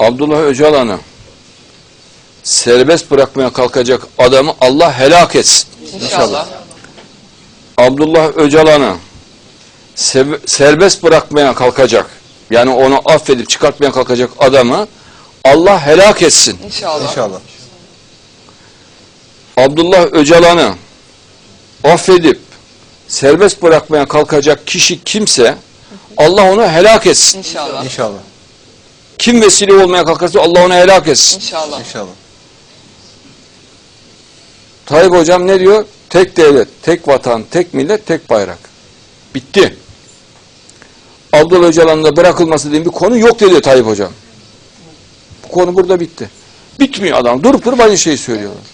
Abdullah Öcalan'ı serbest bırakmaya kalkacak adamı Allah helak etsin. İnşallah. Abdullah Öcalan'ı serbest bırakmaya kalkacak, yani onu affedip çıkartmaya kalkacak adamı Allah helak etsin. İnşallah. İnşallah. Abdullah Öcalan'ı affedip serbest bırakmaya kalkacak kişi kimse Allah onu helak etsin. İnşallah. İnşallah. Kim vesile olmaya kalkarsa Allah onu helak etsin. İnşallah. İnşallah. Tayyip hocam ne diyor? Tek devlet, tek vatan, tek millet, tek bayrak. Bitti. Abdullah Öcalan'ın da bırakılması diye bir konu yok dedi Tayyip hocam. Bu konu burada bitti. Bitmiyor adam. Durup durup aynı şeyi söylüyorlar.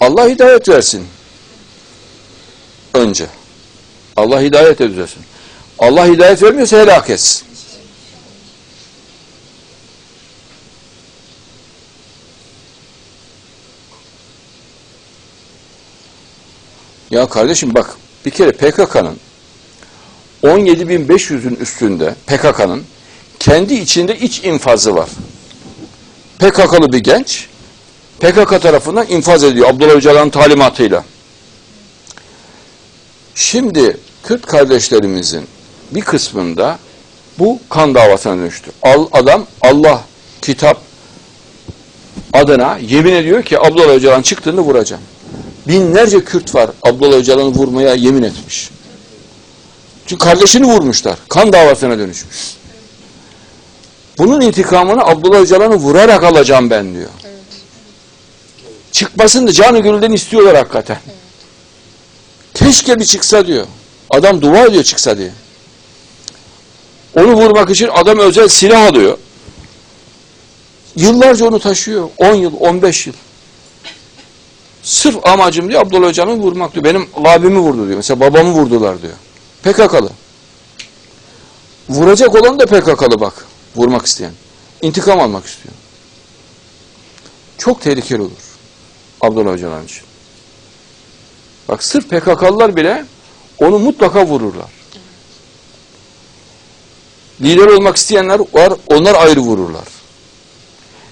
Allah hidayet versin. Önce. Allah hidayet versin. Allah hidayet vermiyorsa helak etsin. Ya kardeşim bak bir kere PKK'nın 17.500'ün üstünde PKK'nın kendi içinde iç infazı var. PKK'lı bir genç PKK tarafından infaz ediyor Abdullah Öcalan'ın talimatıyla. Şimdi Kürt kardeşlerimizin bir kısmında bu kan davasına dönüştü. Al, adam Allah, kitap adına yemin ediyor ki Abdullah Öcalan çıktığını vuracağım. Binlerce Kürt var Abdullah Öcalan'ı vurmaya yemin etmiş. Çünkü kardeşini vurmuşlar. Kan davasına dönüşmüş. Bunun intikamını Abdullah Öcalan'ı vurarak alacağım ben diyor. Çıkmasını da canı gönülden istiyorlar hakikaten. Keşke bir çıksa diyor. Adam dua ediyor çıksa diye. Onu vurmak için adam özel silah alıyor. Yıllarca onu taşıyor. 10 yıl, 15 yıl. Sırf amacım diyor Abdullah Hocam'ı vurmak diyor. Benim abimi vurdu diyor. Mesela babamı vurdular diyor. PKK'lı. Vuracak olan da PKK'lı bak. Vurmak isteyen. İntikam almak istiyor. Çok tehlikeli olur. Abdullah Öcalan için. Bak sırf PKK'lılar bile onu mutlaka vururlar. Lider olmak isteyenler var, onlar ayrı vururlar.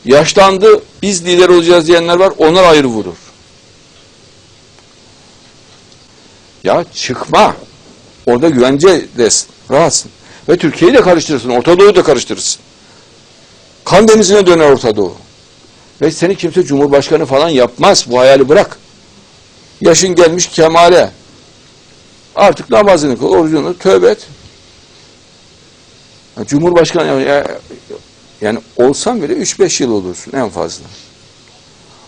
Yaşlandı, biz lider olacağız diyenler var, onlar ayrı vurur. Ya çıkma. Orada güvence desin, rahatsın. Ve Türkiye'yi de karıştırırsın, Orta Doğu'yu da karıştırırsın. Kan denizine döner Orta Doğu. Ve seni kimse Cumhurbaşkanı falan yapmaz. Bu hayali bırak. Yaşın gelmiş kemale. Artık namazını kıl, orucunu tövbe et. Ya Cumhurbaşkanı ya- yani olsan bile 3-5 yıl olursun en fazla.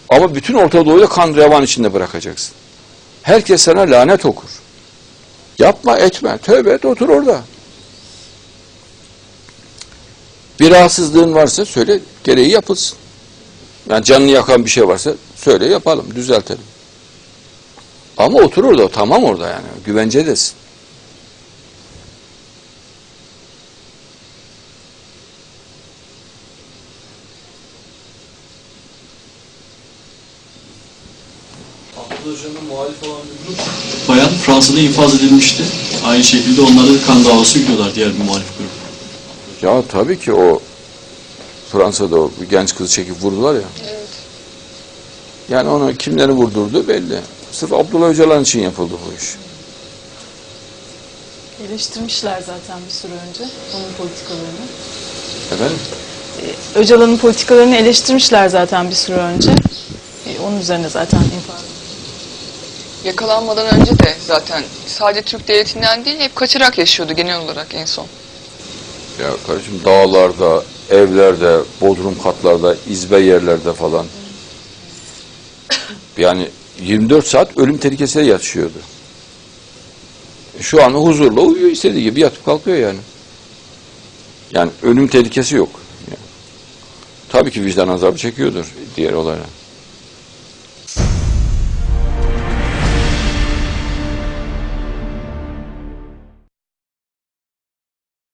Ama bütün Orta Doğu'yu kan revan içinde bırakacaksın. Herkes sana lanet okur. Yapma etme. Tövbe et otur orada. Bir rahatsızlığın varsa söyle gereği yapılsın. Yani canını yakan bir şey varsa söyle yapalım, düzeltelim. Ama otur orada, tamam orada yani. Güvencedesin. Abdullah Öcalan'a muhalif olan bir grup bayan Fransa'da infaz edilmişti. Aynı şekilde onlara da kan davası gidiyorlar diğer bir muhalif grup. Ya tabii ki o Fransa'da o bir genç kızı çekip vurdular ya. Evet. Yani onu kimlerin vurdurdu belli. Sırf Abdullah Öcalan için yapıldı bu iş. Eleştirmişler zaten bir süre önce onun politikalarını. Efendim? Ee, Öcalan'ın politikalarını eleştirmişler zaten bir süre önce. Ee, Onun üzerine zaten infaz. Yakalanmadan önce de zaten sadece Türk devletinden değil hep kaçarak yaşıyordu genel olarak en son. Ya kardeşim dağlarda, evlerde, bodrum katlarda, izbe yerlerde falan. Yani 24 saat ölüm tehlikesiyle yatışıyordu. Şu an huzurla uyuyor istediği gibi yatıp kalkıyor yani. Yani ölüm tehlikesi yok. Yani. Tabii ki vicdan azabı çekiyordur diğer olaylar.